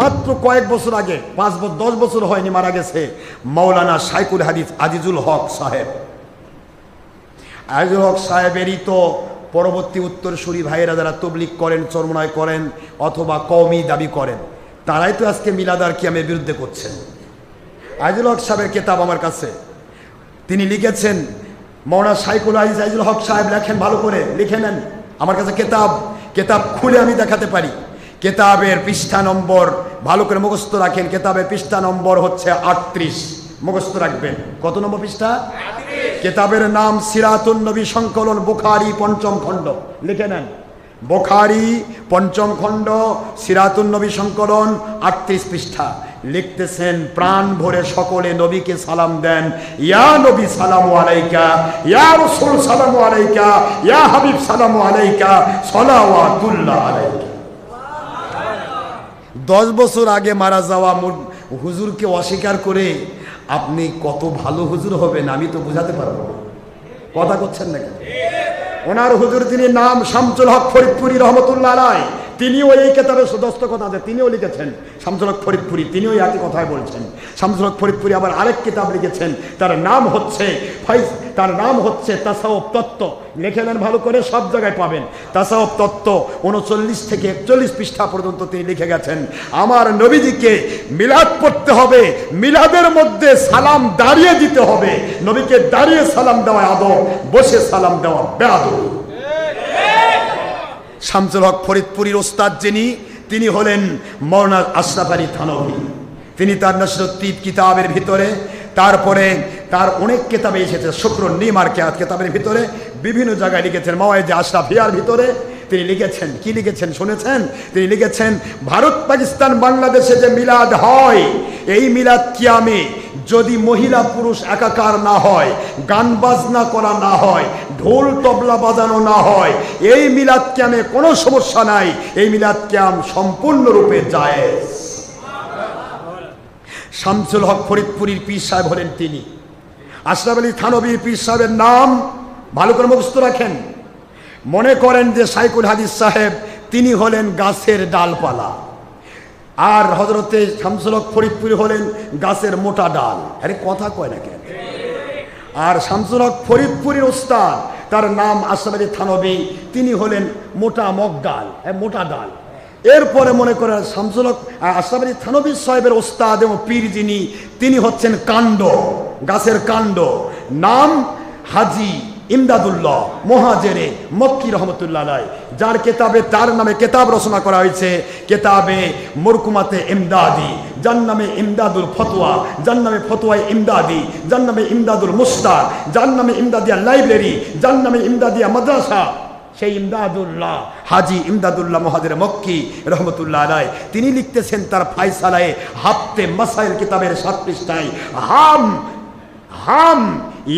মাত্র কয়েক বছর আগে, পাঁচ বছর, দশ বছর হয়নি মারা গেছে মৌলানা সাইকুল হাদিস আজিজুল হক সাহেব। আজিজুল হক সাহেবেরই তো পরবর্তী উত্তরসূরি ভাইয়েরা যারা তবলিক করেন, চরমনায় করেন, অথবা কওমি দাবি করেন, তারাই তো আজকে মিলাদার কিয়ামের বিরুদ্ধে করছেন। আজিজুল হক সাহেবের কেতাব আমার কাছে। তিনি লিখেছেন মৌলানা সাইকুল আজিজ আজিজুল হক সাহেব লেখেন ভালো করে, লিখে নেন। আমার কাছে কেতাব কেতাব খুলে আমি দেখাতে পারি। কেতাবের পৃষ্ঠা নম্বর ভালো করে মুখস্থ রাখেন কেতাবের পৃষ্ঠা নম্বর হচ্ছে আটত্রিশ। মুখস্থ রাখবেন। কত নম্বর পৃষ্ঠা? কেতাবের নাম সিরাতুন নবী সংকলন বুখারি পঞ্চম খণ্ড। লিখে নেন। বোখারি পঞ্চম খণ্ড সিরাতুন নবী সংকলন আটত্রিশ পৃষ্ঠা। লিখতেছেন প্রাণ ভরে সকলে নবীকে সালাম দেন। ইয়া নবী সালাম আলাইকা ইয়া রসুল সালামু আলাইকা ইয়া হাবিব সালামু আলাইকা সলাওয়াতুল্লাহ আলাইকা। দশ বছর আগে মারা যাওয়া হুজুরকে অস্বীকার করে আপনি কত ভালো হুজুর হবেন আমি তো বুঝাতে পারব কথা করছেন না কেন? ওনার হুজুর তিনি নাম শামসুল হক ফরিদপুরি রহমতুল্লাহ রায় তিনিও এই কেতাবে সুদস্ত কথা আছে, তিনিও লিখেছেন শামসুল হক ফরিদপুরি, তিনিও একই কথায় বলছেন। শামসুল হক ফরিদপুরি আবার আরেক কিতাব লিখেছেন, তার নাম হচ্ছে ফাইজ তার নাম হচ্ছে তাসাউফ তত্ত্ব। লিখে নেন ভালো করে, সব জায়গায় পাবেন। তাসাউফ তত্ত্ব উনচল্লিশ থেকে একচল্লিশ পৃষ্ঠা পর্যন্ত তিনি লিখে গেছেন। আমার নবীজিকে মিলাদ পড়তে হবে, মিলাদের মধ্যে সালাম দাঁড়িয়ে দিতে হবে। নবীকে দাঁড়িয়ে সালাম দেওয়া আদব, বসে সালাম দেওয়া বেআদব শামসুল হক ফরিদপুরীর ওস্তাদ যিনি, তিনি হলেন মৌলানা আশরাফ আলী থানভী। তিনি তার নসরুদ্দিদ কিতাবের ভিতরে তারপরে তার অনেক কেতাবে এসেছে, শুক্র নিমার কেয়াত কেতাবের ভিতরে, বিভিন্ন জায়গায় লিখেছেন, মাওয়াইজে আশরাফিয়ার ভিতরে। তিনি লিখেছেন, কি লিখেছেন শুনেছেন? তিনি লিখেছেন, ভারত পাকিস্তান বাংলাদেশে যে মিলাদ হয়, এই মিলাদ কিয়ামে যদি মহিলা পুরুষ একাকার না হয়, গান বাজনা করা না হয়, ঢোল তবলা বাজানো না হয়, এই মিলাদ ক্যামে কোনো সমস্যা নাই, এই মিলাদ ক্যাম সম্পূর্ণরূপে জায়েজ। শামসুল হক ফরিদপুরীর পীর সাহেব হলেন তিনি। আশরাফ আলী থানবীর পীর সাহেবের নাম ভালো করে মুখস্থ রাখেন। মনে করেন যে সাইকুল হাদিস সাহেব তিনি হলেন গাছের ডালপালা। আর হজরতে শামসুল হক ফরিদপুরি হলেন গাছের মোটা ডাল। আরে কথা কয় না কেন? আর শামসুল হক ফরিদপুরের ওস্তাদ তার নাম আশরাফ আলী থানবী তিনি হলেন মোটা মগ ডাল হ্যাঁ, মোটা ডাল। এরপরে মনে করেন শামসুল আশরাফ আলী সাহেবের ওস্তাদ এবং পীর যিনি, তিনি হচ্ছেন কাণ্ড, গাছের কাণ্ড। নাম হাজি ইমদাদুল্লাহ, মহাজেরে মক্কি রহমতুল্লাহ যার কেতাবে, তার নামে কেতাব রচনা করা হয়েছে, কেতাবে মুরকুমাতে ইমদাদি, যার নামে ইমদাদুল ফতোয়া, যার নামে ফতোয়ায় ইমদাদি, যার নামে ইমদাদুল মুস্তাক যার নামে ইমদাদিয়া লাইব্রেরি, যার নামে ইমদাদিয়া মাদ্রাসা। সেই ইমদাদুল্লাহ। হাজি ইমদাদুল্লাহ মহাদের মক্কি, রহমতুল্লাহ রায় তিনি লিখতেছেন তার ফাইসালায় হাফতে মাসাইল কিতাবের সাত পৃষ্ঠায়, হাম হাম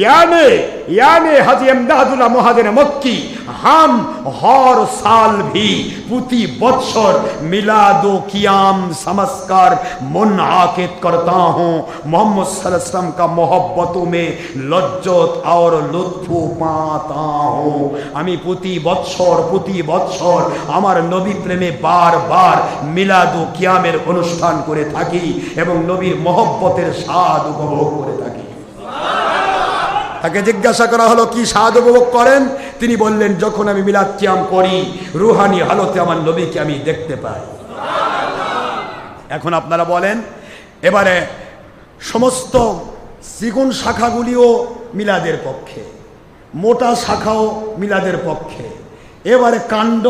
ইয়ানে ইয়ানে হাজি এমদাদুল্লাহ মহাজের মক্কি, হাম হর সাল ভি প্রতি বৎসর মিলাদ ও কিয়াম সংস্কার মুনআকিদ করতা হুঁ। মোহাম্মদ সাল্লাম কা মহব্বত মে লজ্জত আর লুৎফু পাতা হুঁ। আমি প্রতি বৎসর প্রতি বৎসর আমার নবী প্রেমে বারবার মিলাদ ও কিয়ামের অনুষ্ঠান করে থাকি এবং নবীর মহব্বতের স্বাদ উপভোগ করে থাকি। তাকে জিজ্ঞাসা করা হলো, কি স্বাদ উপভোগ করেন? তিনি বললেন, যখন আমি মিলাদ কিয়াম করি, রুহানি হালতে আমার নবীকে আমি দেখতে পাই। এখন আপনারা বলেন, এবারে সমস্ত সিগুন শাখাগুলিও মিলাদের পক্ষে, মোটা শাখাও মিলাদের পক্ষে, এবারে কাণ্ড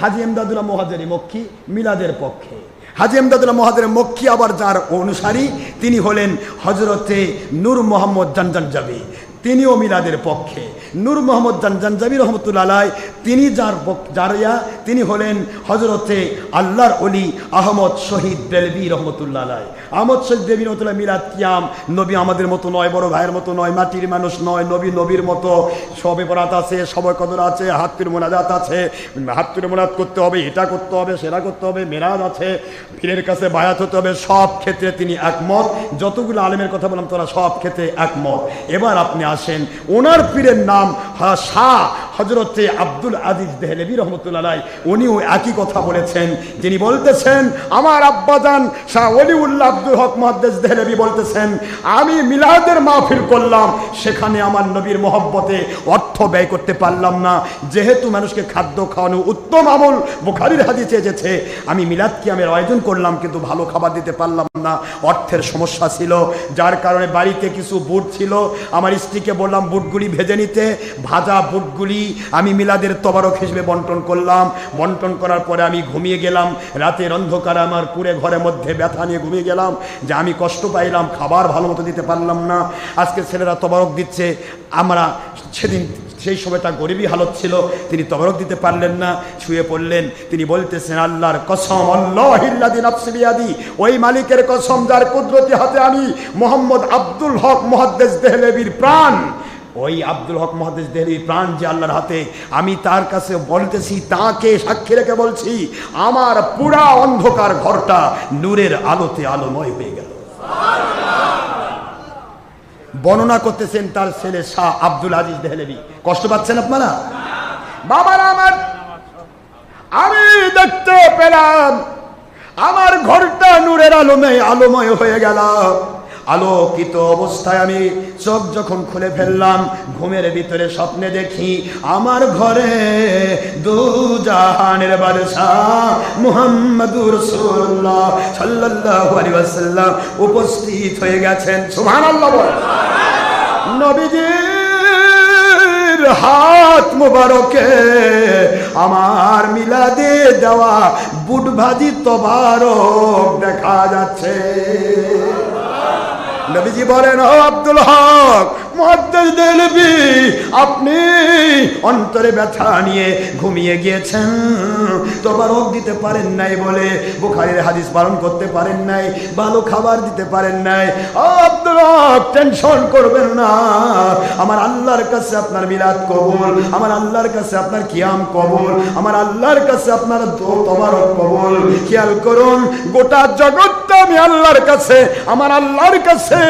হাজি এমদাদুল্লাহ মহাজারি মক্কি মিলাদের পক্ষে। হাজি এমদাদুল্লাহ মহাদের মক্কি আবার যার অনুসারী, তিনি হলেন হজরতে নূর মোহাম্মদ জানজান জাবি তিনিও মিলাদের পক্ষে। নূর মোহাম্মদ জানজানজাবি রহমতুল্লাহ তিনি যার পক- যার ইয়া তিনি হলেন হজরতে আল্লাহর অলি আহমদ শহীদ বেলবি রহমতুল্লাহ আহমদ শহীদ দেবী রহমতুল্লাহ মিলাদ কিয়াম, নবী আমাদের মতো নয়, বড় ভাইয়ের মতো নয়, মাটির মানুষ নয়, নবী নবীর মতো। সবে বরাত আছে, সবয় কদর আছে হাত তুলে মোনাজাত আছে হাত তুলে মোনাজাত করতে হবে, এটা করতে হবে সেরা করতে হবে, মেরাজ আছে, পীরের কাছে বায়াত হতে হবে, সব ক্ষেত্রে তিনি একমত। যতগুলো আলেমের কথা বললাম, তোরা সব ক্ষেত্রে একমত। এবার আপনি আসেন ওনার পীরের নাম শাহ হজরতে আব্দুল আজিজ দেহলেবি রহমতুল্লাহ উনি উনিও একই কথা বলেছেন। যিনি বলতেছেন, আমার আব্বাজান শাহ অলিউল্লাহ আব্দুল হক মহাদ্দেশ দেহলেবি বলতেছেন, আমি মিলাদের মাহফিল করলাম, সেখানে আমার নবীর মহব্বতে অর্থ ব্যয় করতে পারলাম না। যেহেতু মানুষকে খাদ্য খাওয়ানো উত্তম আমল বুখারির হাদিসে এসেছে, আমি মিলাদ কিয়ামের আয়োজন করলাম, কিন্তু ভালো খাবার দিতে পারলাম না। অর্থের সমস্যা ছিল, যার কারণে বাড়িতে কিছু বুট ছিল। আমার স্ত্রীকে বললাম, বুটগুলি ভেজে নিতে। ভাজা বুটগুলি আমি মিলাদের তবারক হিসেবে বন্টন করলাম। বন্টন করার পরে আমি ঘুমিয়ে গেলাম। রাতের অন্ধকারে আমার কুড়ে ঘরের মধ্যে ব্যথা নিয়ে ঘুমিয়ে গেলাম। যে আমি কষ্ট পাইলাম, খাবার ভালো মতো দিতে পারলাম না। আজকে ছেলেরা তবারক দিচ্ছে। আমরা সেদিন সেই সময়টা গরিবী হালত ছিল, তিনি তবরক দিতে পারলেন না, শুয়ে পড়লেন। তিনি বলতেছেন, আল্লাহর কসম আল্লাহিল্লাদি ওই মালিকের কসম যার কুদরতি হাতে আমি মোহাম্মদ আব্দুল হক মহাদ্দেশ দেহলেবির প্রাণ, ওই আব্দুল হক মহাদেশ দেহলির প্রাণ যে আল্লাহর হাতে আমি তার কাছে বলতেছি, তাকে সাক্ষী রেখে বলছি, আমার পুরা অন্ধকার ঘরটা নূরের আলোতে আলোময় হয়ে গেল। বর্ণনা করতেছেন তার ছেলে শাহ আব্দুল আজিজ দেহলেবি। কষ্ট পাচ্ছেন আপনারা? বাবার আমার, আমি দেখতে পেলাম, আমার ঘরটা নূরের আলোমে আলোময় হয়ে গেল আলোকিত অবস্থায় আমি চোখ যখন খুলে ফেললাম, ঘুমের ভিতরে স্বপ্নে দেখি আমার ঘরে দু জাহানের বাদশাহ মুহাম্মাদুর রাসূলুল্লাহ সাল্লাল্লাহু আলাইহি ওয়াসাল্লাম উপস্থিত হয়ে গেছেন। সুবহানাল্লাহ বল নবীজির হাত মুবারকে আমার মিলাদে দেওয়া বুট ভাজি তবারক দেখা যাচ্ছে। নবীজি বলেন ও আব্দুল হক আপনি অন্তরে ব্যথা নিয়ে ঘুমিয়ে গিয়েছেন। তবারক দিতে পারেন নাই বলে, বুখারের হাদিস পালন করতে পারেন নাই, ভালো খাবার দিতে পারেন নাই। ও টেনশন করবেন না। আমার আল্লাহর কাছে আপনার মিলাদ কবুল, আমার আল্লাহর কাছে আপনার কিয়াম কবুল, আমার আল্লাহর কাছে আপনার তবারক কবুল। খেয়াল করুন, গোটা জগৎটা আমি আল্লাহর কাছে, আমার আল্লাহর কাছে,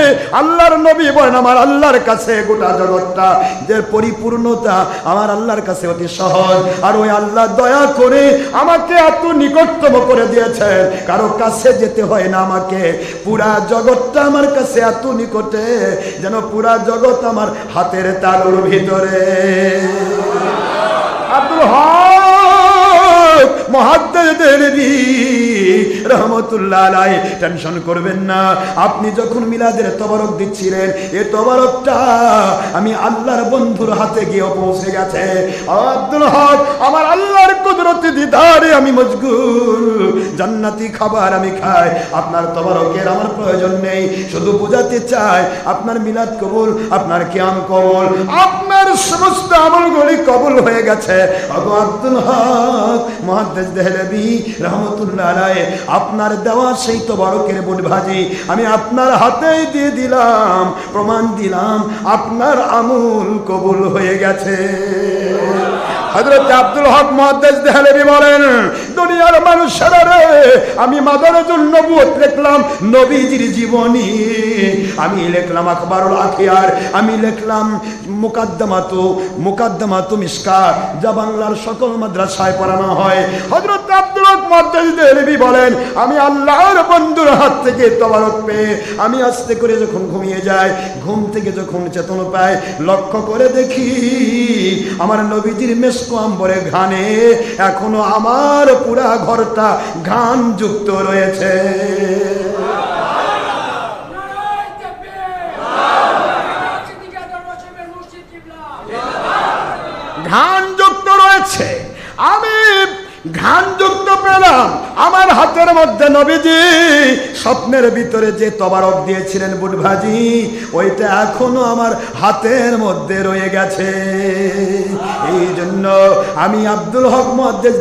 আল্লাহর নবী বলেন, আমার আল্লাহর কাছে গোটা জগৎটা যে পরিপূর্ণতা আমার আল্লাহর কাছে অতি সহজ। আর ওই আল্লাহ দয়া করে আমাকে এত নিকটতম করে দিয়েছেন। কারও কাছে যেতে হয় না আমাকে। পুরা জগৎটা আমার কাছে এত নিকটে, যেন পুরা জগৎ আমার হাতের তালুর ভিতরে। আব্দুল হক! মহাদ্দের রহমতুল্লাহ টেনশন করবেন না। আপনি যখন মিলাদের তবারক দিচ্ছিলেন, এ তবারকটা আমি আল্লাহর বন্ধুর হাতে গিয়ে পৌঁছে গেছে। আব্দুল হক, আমার আল্লাহর কুদরতি দিদারে আমি মজগুল জান্নাতি খাবার আমি খাই। আপনার তবারকের আমার প্রয়োজন নেই। শুধু বোঝাতে চাই, আপনার মিলাদ কবুল, আপনার কিয়াম কবুল। আপনার সমস্ত আমলগুলি কবুল হয়ে গেছে। আব্দুল হক মহাদ্দেশ দেহলবি রহমতুল্লাহ আলায় আপনার দেওয়া সেই তো বড়কের বোট ভাজি আমি আপনার হাতেই দিয়ে দিলাম, প্রমাণ দিলাম, আপনার আমুল কবুল হয়ে গেছে। হজরত আব্দুল হক মহাদ্দেশ দেহলেবি বলেন দুনিয়ার মানুষেরা রে, আমি মাদারুল নবুয়ত লিখলাম, নবীজির জীবনী। আমি লিখলাম আখবারুল আখিয়ার, আমি লিখলাম মুকাদ্দমাতু মুকাদ্দমাতু মিসকাত যা বাংলার সকল মাদ্রাসায় পড়ানো হয়। হযরত আব্দুল হক মহাদ্দেশ দেহলেবি বলেন, আমি আল্লাহর বন্ধুর হাত থেকে তবারক পেয়ে, আমি আস্তে করে যখন ঘুমিয়ে যাই, ঘুম থেকে যখন চেতন পাই, লক্ষ্য করে দেখি, আমার নবীজির মেসকো আম্বরে ঘানে এখনও আমার পুরা ঘরটা ঘান যুক্ত রয়েছে। ঘান যুক্ত রয়েছে। আমি ঘান যুক্ত পেলাম আমার হাতের মধ্যে নবীজি স্বপ্নের ভিতরে যে তবারক দিয়েছিলেন বুট ভাজি ওইটা এখনও আমার হাতের মধ্যে রয়ে গেছে। এই জন্য আমি আব্দুল হক মহাদ্দেশ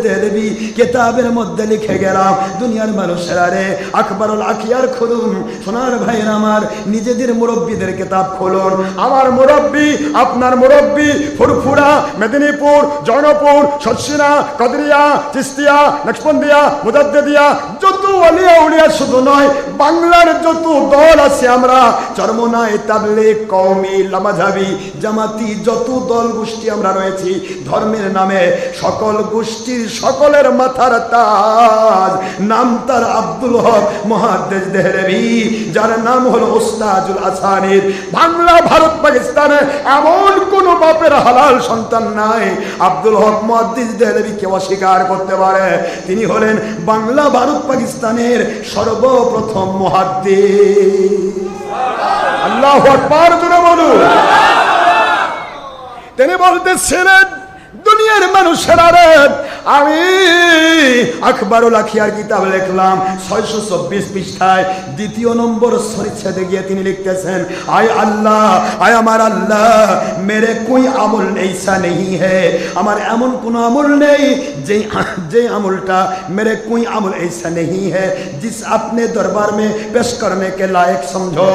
কেতাবের মধ্যে লিখে গেলাম, দুনিয়ার মানুষেরা রে আকবরুল আখিয়ার খুলুন। সোনার ভাইয়ের আমার নিজেদের মুরব্বীদের কেতাব খুলুন। আমার মুরব্বী, আপনার মুরব্বী, ফুরফুরা, মেদিনীপুর জনপুর শস্যিনা কদরিয়া চিস্তিয়া নকশবন্দিয়া মুদাদ্দিয়া যত অলিয়া উলিয়া শুধু নয়, বাংলার যত দল আছে আমরা, চরমনায় তাবলে কওমি লামাঝাবি, জামাতি যত দল গোষ্ঠী আমরা রয়েছি, ধর্মের নামে সকল গোষ্ঠীর সকলের মাথার তাজ। নাম তার আব্দুল হক মহাদেশ দেহরেবি, যার নাম হলো ওস্তাজুল আসানির। বাংলা, ভারত, পাকিস্তানে এমন কোন বাপের হালাল সন্তান নাই। আব্দুল হক মহাদ্দিস দেহলেবি কে অস্বীকার করতে পারে। তিনি হলেন বাংলা ভারত পাকিস্তানের সর্বপ্রথম মহাদ্দে আল্লাহ বলুন। তিনি বলতেছিলেন দুনিয়ার মানুষের আরে, আমি আখবরুল লাখিয়ার কিতাব লিখলাম, ছয়শো চব্বিশ পৃষ্ঠায় দ্বিতীয় নম্বর সরিচ্ছেদে গিয়ে তিনি লিখতেছেন, আয় আল্লাহ, আয় আমার আল্লাহ, মেরে কই আমল নেইসা নেই হে? আমার এমন কোনো আমল নেই যে যে আমলটা মেরে কই আমল এইসা নেই হে। জিস আপনি দরবার মে পেশ করনে কে লায়ক সমঝো।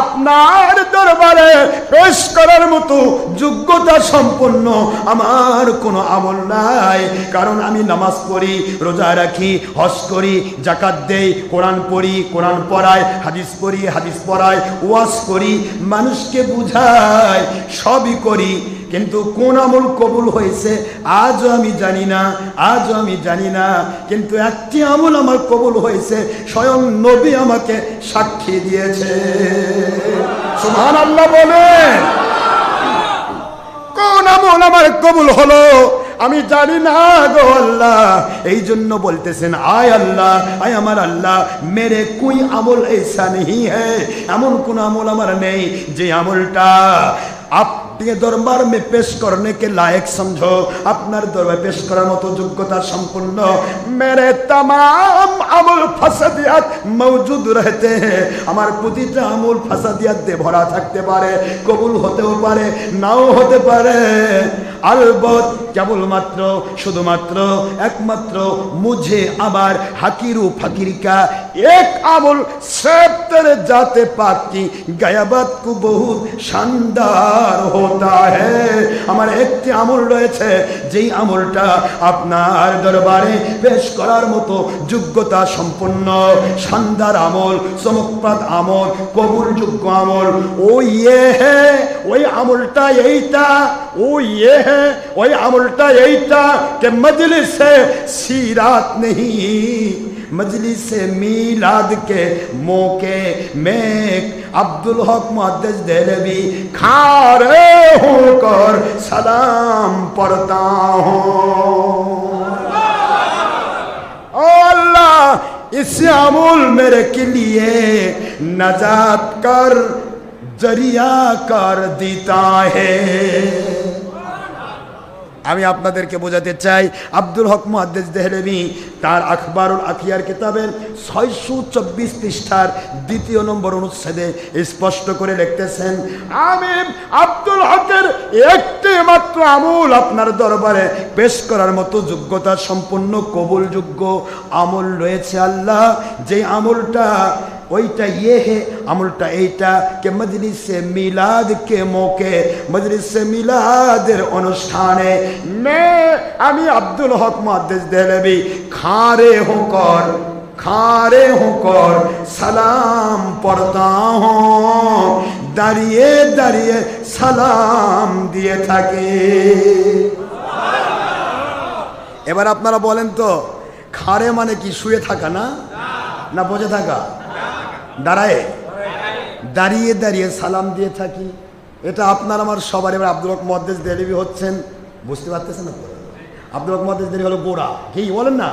আপনার দরবারে পেশ করার মতো যোগ্যতা সম্পন্ন আমার কোনো আমল নাই। কারণ আমি নামাজ পড়ি, রোজা রাখি, হজ করি জাকাত দেই, কোরআন পড়ি, কোরআন পড়াই, হাদিস পড়ি, হাদিস পড়াই, ওয়াজ করি, মানুষকে বুঝাই, সবই করি। কিন্তু কোন আমল কবুল হয়েছে আজও আমি জানি না, আজও আমি জানি না। কিন্তু একটি আমল আমার কবুল হয়েছে, স্বয়ং নবী আমাকে সাক্ষী দিয়েছে। সুবহান আল্লাহ বলেন। আমার কবুল হলো। আমি জানি না গো আল্লাহ। এই জন্য বলতেছেন, আয় আল্লাহ, আয় আমার আল্লাহ, মেরে কুই আমল এসা নেই হ্যাঁ এমন কোন আমল আমার নেই যে আমলটা আপ अपने দরবার মে পেশ करने के लायक समझो अपना दरबार पेश कराना तो योग्यता संपन्न मेरे तमाम আমল ফাসাদিয়াত মৌজুদ রহতে আমার প্রতিটা আমল ফাসাদিয়াত দে ভরা থাকতে পারে, কবুল হতেও পারে, নাও হতে পারে। আলবত কেবলমাত্র, শুধুমাত্র, একমাত্র মুঝে আবার হাকিরু ফাকিরিকা। এক আমল সেব তেরে যাতে পাকি গায়াবাত কু বহু শানদার হো होता है আমার একটি আমল রয়েছে যেই আমলটা আপনার দরবারে পেশ করার মতো যোগ্যতা সম্পন্ন শানদার আমল চমকপ্রদ আমল কবুলযোগ্য আমল ও ইয়ে হে ওই আমলটা এইটা ও ইয়ে হে ওই আমলটা এইটা কে মজলিসে সিরাত नहीं मजलिस मीलाद के मौके में अब्दुल हक मुहद्दिस देहलवी खारे होकर सलाम पढ़ता हूँ। अल्लाह, इस अमूल मेरे के लिए नजात कर, ज़रिया कर देता है। আমি আপনাদেরকে বোঝাতে চাই, আব্দুল হক মুহাদ্দিস দেহলেভি তার আখবারুল আখিয়ার কিতাবের ছয়শো চব্বিশ পৃষ্ঠার দ্বিতীয় নম্বর অনুচ্ছেদে স্পষ্ট করে লিখতেছেন আমি আব্দুল হকের একটি মাত্র আমল আপনার দরবারে পেশ করার মতো যোগ্যতা সম্পন্ন, কবুলযোগ্য আমল রয়েছে আল্লাহ। যে আমলটা ওইটা ইয়ে হে আমলটা এইটা কে মজলিসে মিলাদ কে মোকে মজলিসে মিলাদের অনুষ্ঠানে মে আমি আব্দুল হক মুহাদ্দিস দেহলভি খারে হোকর খারে হোকর সালাম পড়তা দাঁড়িয়ে দাঁড়িয়ে সালাম দিয়ে থাকে এবার আপনারা বলেন তো খারে মানে কি শুয়ে থাকা না না বসে থাকা দাঁড়ায়। দাঁড়িয়ে দাঁড়িয়ে সালাম দিয়ে থাকি। এটা আপনার আমার সবার, এবার আব্দুল হক মহাদ্দেশ দেরিবি হচ্ছেন। বুঝতে পারতেছেন আব্দুল হক মহাদ্দেশ দেরি হলো গোড়া কি বলেন না?